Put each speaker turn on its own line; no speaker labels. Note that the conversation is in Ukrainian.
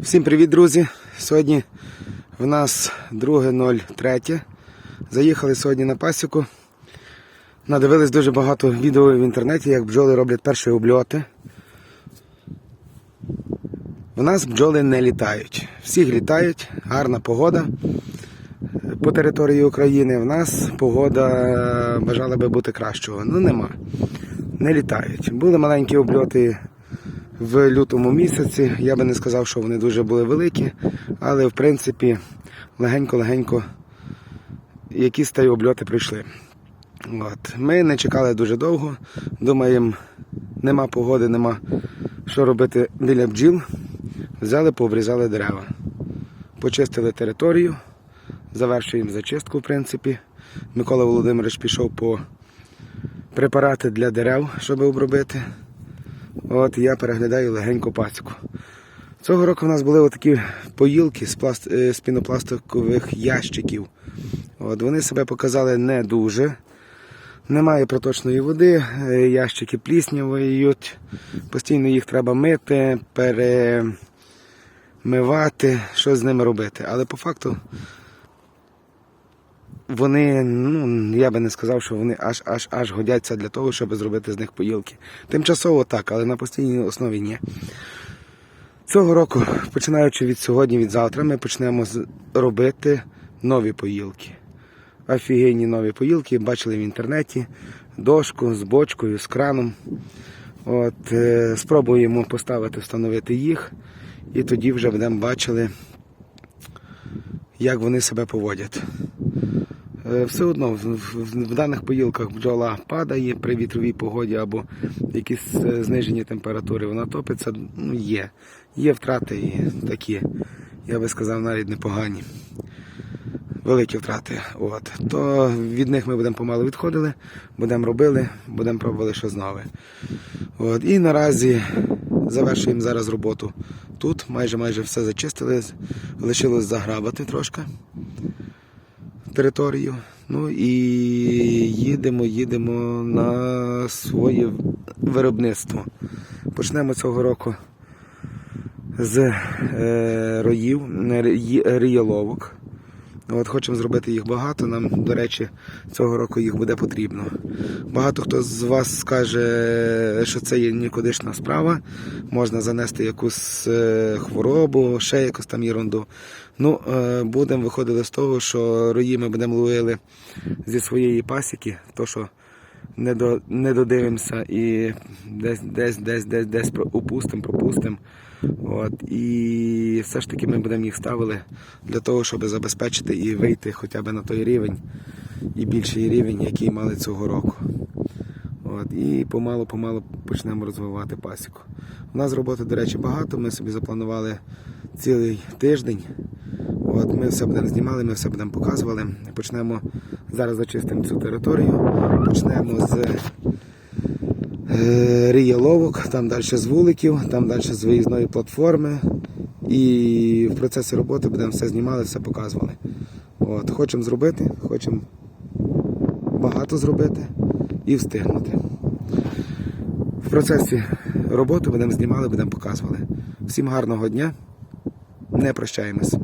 Всім привіт, друзі! Сьогодні в нас 2.03. Заїхали сьогодні на пасіку. Надивились дуже багато відео в інтернеті, як бджоли роблять перші обльоти. В нас бджоли не літають. Всіх літають, гарна погода по території України. В нас погода бажала би бути кращого. Ну нема. Не літають. Були маленькі обльоти в лютому місяці. Я би не сказав, що вони дуже були великі, але в принципі легенько-легенько якісь та й обльоти прийшли. От. Ми не чекали дуже довго. Думаємо, нема погоди, нема що робити біля бджіл. Взяли, пообрізали дерева. Почистили територію, завершуємо зачистку, в принципі. Микола Володимирович пішов по препарати для дерев, щоб обробити. От я переглядаю легенько пасіку. Цього року в нас були отакі поїлки з, пласт... е, з пінопластикових ящиків. От, вони себе показали не дуже. Немає проточної води, е, ящики пліснявають, постійно їх треба мити, перемивати, що з ними робити. Але по факту вони, ну, я би не сказав, що вони аж аж аж годяться для того, щоб зробити з них поїлки. Тимчасово так, але на постійній основі ні. Цього року, починаючи від сьогодні, від завтра, ми почнемо робити нові поїлки. Офігенні нові поїлки, бачили в інтернеті, дошку з бочкою, з краном. От, е, спробуємо поставити, встановити їх, і тоді вже будемо бачили, як вони себе поводять. Е, Все одно в, даних поїлках бджола падає при вітровій погоді або якісь е, знижені температури, вона топиться. Ну, є. Є втрати такі, я би сказав, навіть непогані. Великі втрати. От. То від них ми будемо помалу відходили, будемо робили, будемо пробували щось нове. От. І наразі завершуємо зараз роботу тут. Майже майже все зачистили. Лишилось заграбати трошки територію. Ну і їдемо, їдемо на своє виробництво. Почнемо цього року з е, роїв, ріяловок. ї- рієловок. От Хочемо зробити їх багато. Нам, до речі, цього року їх буде потрібно. Багато хто з вас скаже, що це є нікудишна справа. Можна занести якусь е, хворобу, ще якусь там ерунду. Ну, е, будемо виходити з того, що рої ми будемо ловили зі своєї пасіки, то що не, до, не додивимося і десь десь десь десь десь упустимо, пропустимо. І все ж таки ми будемо їх ставили для того, щоб забезпечити і вийти хоча б на той рівень і більший рівень, який мали цього року. От, і помалу-помалу почнемо розвивати пасіку. У нас роботи, до речі, багато. Ми собі запланували цілий тиждень. От, ми все будемо знімали, ми все будемо показували. Почнемо зараз зачистимо цю територію. Почнемо з е, рієловок, там далі з вуликів, там далі з виїзної платформи. І в процесі роботи будемо все знімали, все показували. От, хочемо зробити, хочемо багато зробити і встигнути. В процесі роботи будемо знімали, будемо показували. Всім гарного дня. Не прощаємось.